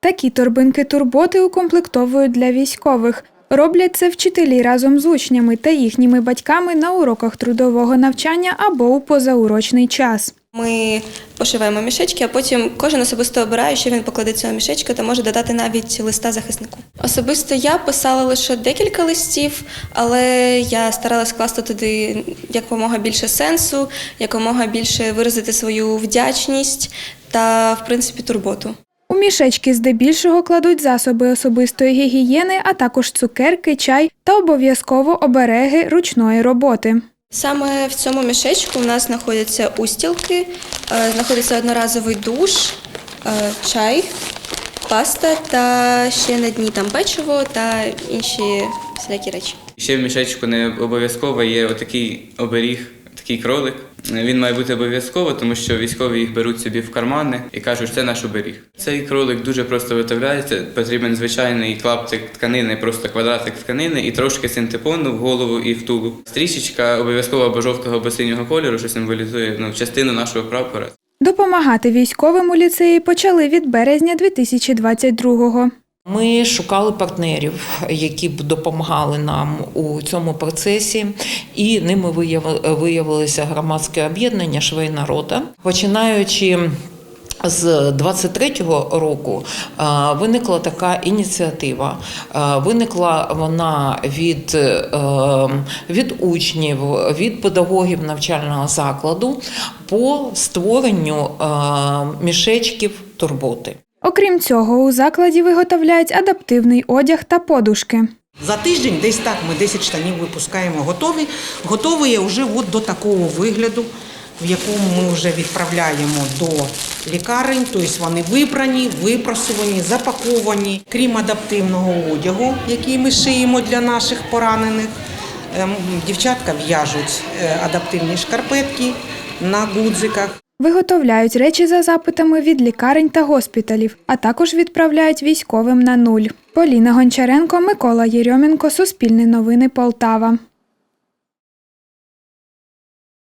Такі торбинки турботи укомплектовують для військових. Роблять це вчителі разом з учнями та їхніми батьками на уроках трудового навчання або у позаурочний час. Ми пошиваємо мішечки, а потім кожен особисто обирає, що він покладе цього мішечка та може додати навіть листа захиснику. Особисто я писала лише декілька листів, але я старалась вкласти туди якомога більше сенсу, якомога більше виразити свою вдячність та, в принципі, турботу. Мішечки здебільшого кладуть засоби особистої гігієни, а також цукерки, чай та обов'язково обереги ручної роботи. Саме в цьому мішечку у нас знаходяться устілки, е, знаходиться одноразовий душ, е, чай, паста та ще на дні там печиво та інші всілякі речі. Ще в мішечку не обов'язково є отакий оберіг, такий кролик. Він має бути обов'язково, тому що військові їх беруть собі в кармани і кажуть, це наш оберіг. Цей кролик дуже просто виготовляється. Потрібен звичайний клаптик тканини, просто квадратик тканини і трошки синтепону в голову і в тулуб. Стрічечка обов'язково або жовтого, або синього кольору, що символізує ну, частину нашого прапора. Допомагати військовим у ліцеї почали від березня 2022-го. Ми шукали партнерів, які б допомагали нам у цьому процесі, і ними вияв- виявилося громадське об'єднання Швейна рота. Починаючи з 23-го року е, виникла така ініціатива. Е, Виникла вона від, е, від учнів, від педагогів навчального закладу по створенню мішечків турботи. Окрім цього, у закладі виготовляють адаптивний одяг та подушки. За тиждень десь так ми 10 штанів випускаємо готові. Готові вже от до такого вигляду, в якому ми вже відправляємо до лікарень. Тобто вони вибрані, випрасувані, запаковані. Крім адаптивного одягу, який ми шиємо для наших поранених. ем, Дівчатка в'яжуть е, адаптивні шкарпетки на гудзиках. Виготовляють речі за запитами від лікарень та госпіталів, а також відправляють військовим на нуль. Поліна Гончаренко, Микола Єрьоменко, Суспільне новини Полтава.